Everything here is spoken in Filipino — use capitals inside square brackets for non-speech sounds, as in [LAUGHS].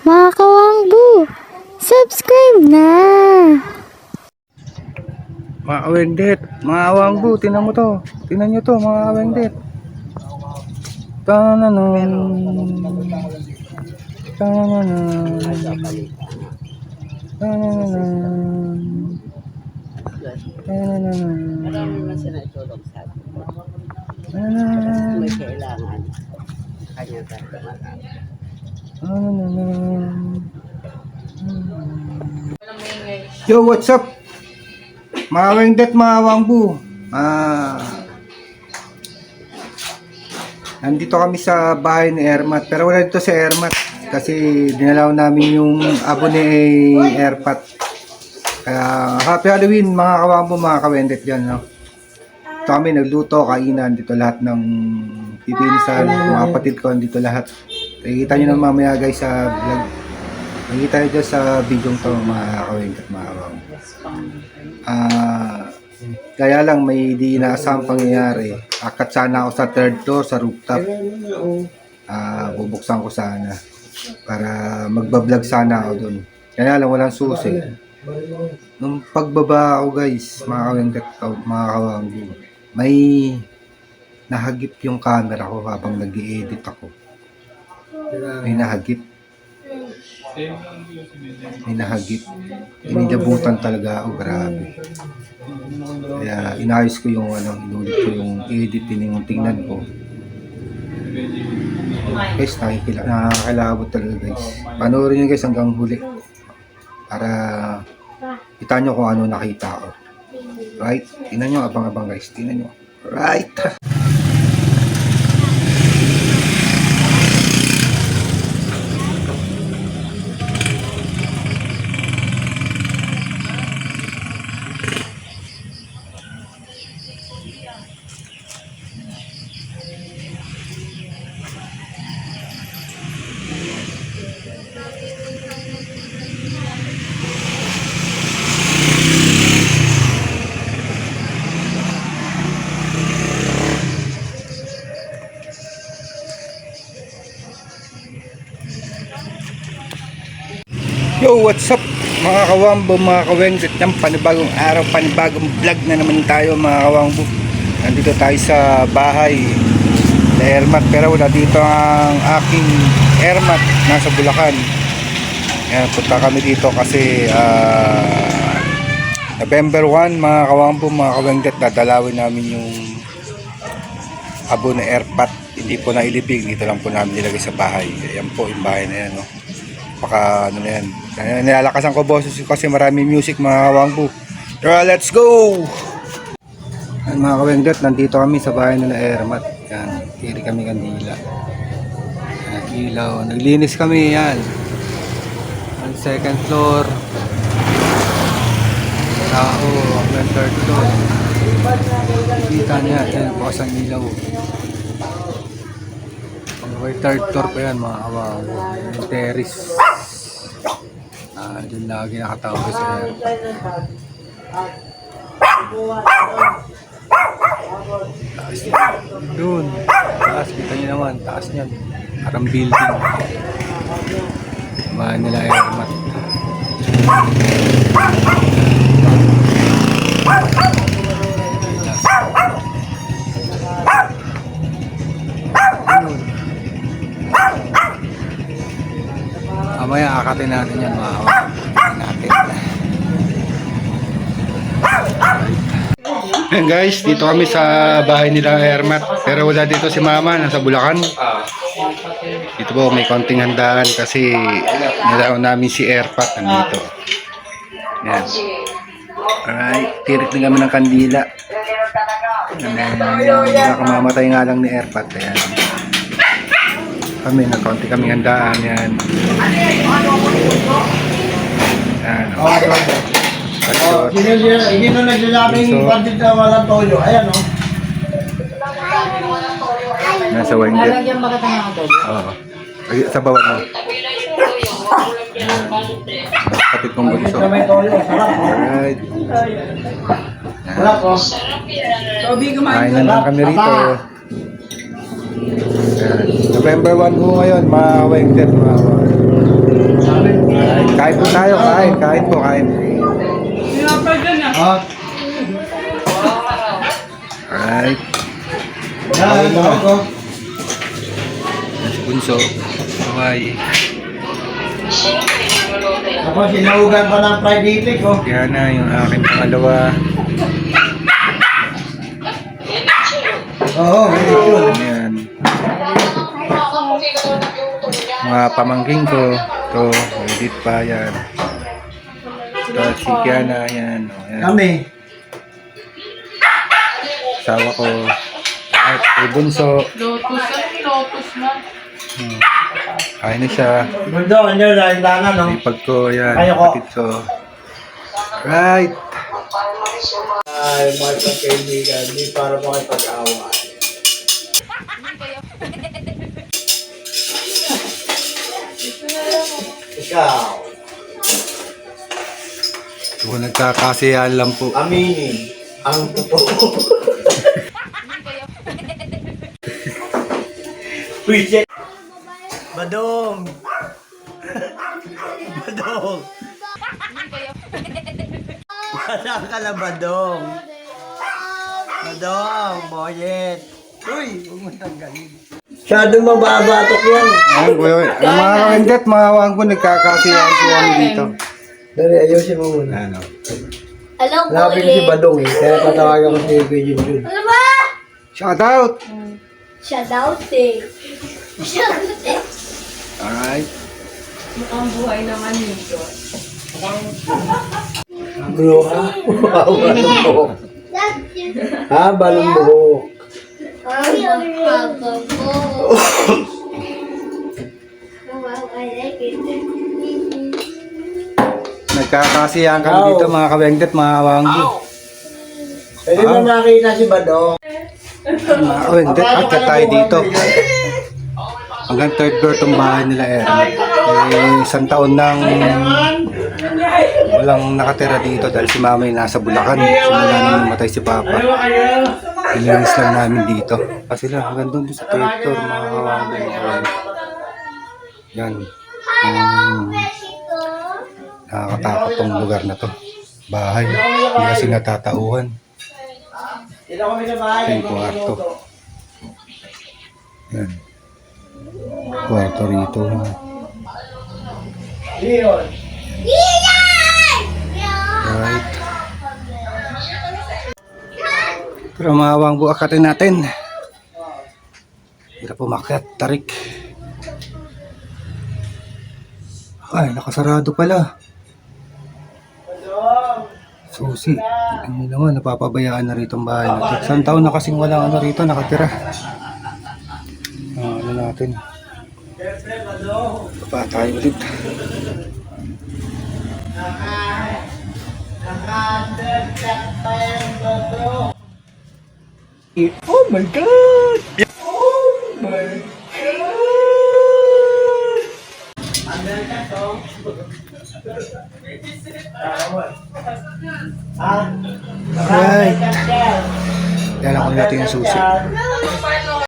Mga kawangbu, subscribe na! Mga awengdet, mga awangbu, tinan mo to. Tinan nyo to, mga awengdet. Tananan. Tananan. Tananan. Tananan. Marami naman sila Yo, what's up? Mga awengdet, mga awangbu. Ah, Nandito kami sa bahay ni Ermat. Pero wala dito si Ermat. Kasi dinalaw namin yung abo ni Erpat. Kaya happy Halloween mga kawambo, mga kawendet dyan. No? Ito kami nagluto, kainan dito lahat ng pipinisan, mga kapatid ko dito lahat. Nakikita nyo na mamaya guys sa vlog. Nakikita nyo dyan sa video to mga kawendet, mga kawambo. Ah, kaya lang may di inaasahang pangyayari. Akat sana ako sa third floor sa rooftop. Ah, bubuksan ko sana para magbablog sana ako doon. Kaya lang walang susi. Nung pagbaba ako guys, mga kawanggat, mga kawanggo, may nahagip yung camera ko habang nag edit ako. May nahagip. May nahagip. Inilabutan talaga ako, grabe. Kaya inayos ko yung ano, inulit ko yung editing yung tingnan ko. Guys, nakikila, nakakilabot talaga guys. Panoorin nyo guys hanggang huli. Para kita nyo kung ano nakita ko. Right? Tingnan nyo, abang-abang guys. Tingnan nyo. Right? [LAUGHS] Yo, what's up mga kawambo, mga kawengsit ng panibagong araw, panibagong vlog na naman tayo mga kawambo. Nandito tayo sa bahay na Ermat pero wala dito ang aking Ermat nasa Bulacan. Yan, punta kami dito kasi ah, November 1 mga kawambo, mga kawengsit, dadalawin namin yung abo na airpat. Hindi po na ilipig, dito lang po namin nilagay sa bahay. Ayan po yung bahay na yan. No? Baka ano na yan. Kaya nilalakasan ko boses kasi marami music mga kawangbo. Tara, let's go! Yan, mga kawengdot, nandito kami sa bahay nila Ermat. Yan, kiri kami kandila. Yan, ilaw. Naglinis kami yan. Ang second floor. Tao, ang third floor. Kita niya, yan, bukas ang ilaw. May third floor pa yan mga kawangbo. Yung terrace. Ah, dun lagi nakatawag sa air. Taas Doon. Taas. Kita nyo naman. Taas niyan. Parang building. Bahay nila airmat. Doon. Akatin natin yan mga natin. Ayan guys, dito kami sa bahay nila Hermat. Pero wala dito si Mama, nasa Bulacan. Dito po, may konting handaan kasi nilaon namin si Airpat nandito. Yan. Alright, tirik din kami ng kandila. Ayan, nakamamatay nga lang ni Airpat. Ayan. Kami, na konti kami handaan. Yan. Yan. Oh, Oh, sino sino hindi na nagsasabing So- pandit na walang toyo. Ayan oh. Nasa window. Oo. Ay, Sa bawat mo. Kapit kong bunso. Ito may toyo, sarap oh. Alright. Sarap oh. Kain na lang kami rito. November 1 po ngayon, mga wengdet, mga Kain po tayo, kain, kain po, kain. Alright. yan, ito ko. Si Bunso. Hawaii. Ako, sinugan pa ng fried itik ko. Yan na yung aking pangalawa. Oo, ito. Ano yan? Mga pamangking ko. Ito, edit pa yan. Ito, si Kiana, yan. O, yan. Kami. Asawa ko. At kay Bunso. Lotus, ano lotus na? Hmm. Kain na siya. Mundo, ano, landanan, no? Ipag ko, yan. Kaya ko. Kapit ko. Right. Ay, mga kaibigan, di para makipag-away. Ikaw, Kung nagkakasiyahan lang po. aminin ang totoo. [LAUGHS] Reject. Badong! Badong! Wala ka na, Badong! Badong, boyet! Uy, huwag mo tanggalin. Masyadong mababatok yan. Ayan yun. Ang mga kawendet, mga wang po, nagkakasiyahan po kami dito. Dali, ayusin mo muna. Ano? Hello, Hanapin ko si Badong eh, kaya patawagan ko si Kuya Junjun. Shout out! Shout out eh. Shout out eh. Alright. Ang buhay naman nito. Bro, ha? Wow, balong buhok. Ha, balong buhok. It. [LAUGHS] Nagkakasiyahan kami dito, mga kawendet, mga wangbo. Pwede mo nakita si Badong. Mga kawendet, akit tayo dito. Hanggang third floor tong bahay nila, Ermat. Eh, isang taon nang walang nakatira dito dahil si mama ay nasa Bulacan. Simula nang namatay si Papa. Ilinis lang namin dito. Kasi lang, hanggang doon sa wangbo, mga kawendet. Yan. Um, nakakatakot tong lugar na to. Bahay. Hindi kasi natatauhan. Ito yung kwarto. Yan. Kwarto rito. Leon. Right. Pero mawang buakatin natin. Hirap umakyat, tarik. Ay, nakasarado pala. Susi. Ano naman, napapabayaan na rito ang bahay na to. Isang taon na kasing walang ano rito, nakatira. Ah, ano natin. Pa tayo ulit. Oh my God! Ha? Right. Yan ako natin yung susi.